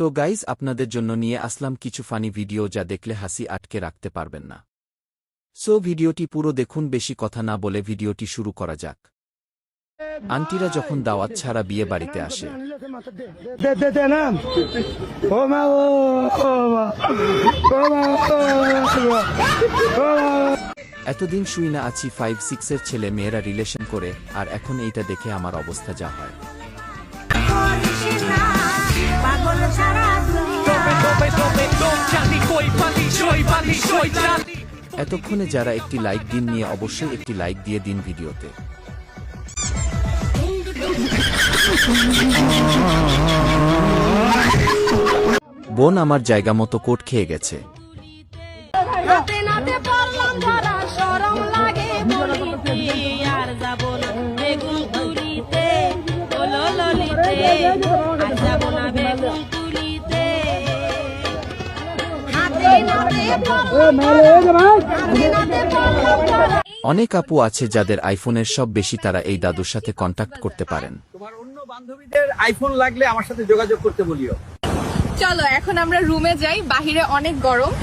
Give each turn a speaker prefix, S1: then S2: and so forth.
S1: তো গাইজ আপনাদের জন্য নিয়ে আসলাম কিছু ফানি ভিডিও যা দেখলে হাসি আটকে রাখতে পারবেন না। সো ভিডিওটি পুরো দেখুন বেশি কথা না বলে ভিডিওটি শুরু করা যাক। আন্টিরা যখন দাওয়াত ছাড়া বিয়ে বাড়িতে আসে। এতদিন শুই না আছি ফাইভ সিক্সের ছেলে মেয়েরা রিলেশন করে আর এখন এইটা দেখে আমার অবস্থা যা হয়। এতক্ষণে যারা একটি লাইক দিন নিয়ে অবশ্যই একটি লাইক দিয়ে দিন ভিডিওতে। বোন আমার জায়গা মতো কোট খেয়ে গেছে।
S2: আর
S1: অনেক আপু আছে যাদের আইফোনের সব বেশি তারা এই দাদুর সাথে কন্ট্যাক্ট করতে পারেন।
S3: তোমার অন্য বান্ধবীদের আইফোন লাগলে আমার সাথে যোগাযোগ করতে বলিও।
S4: চলো এখন আমরা রুমে যাই বাহিরে অনেক গরম।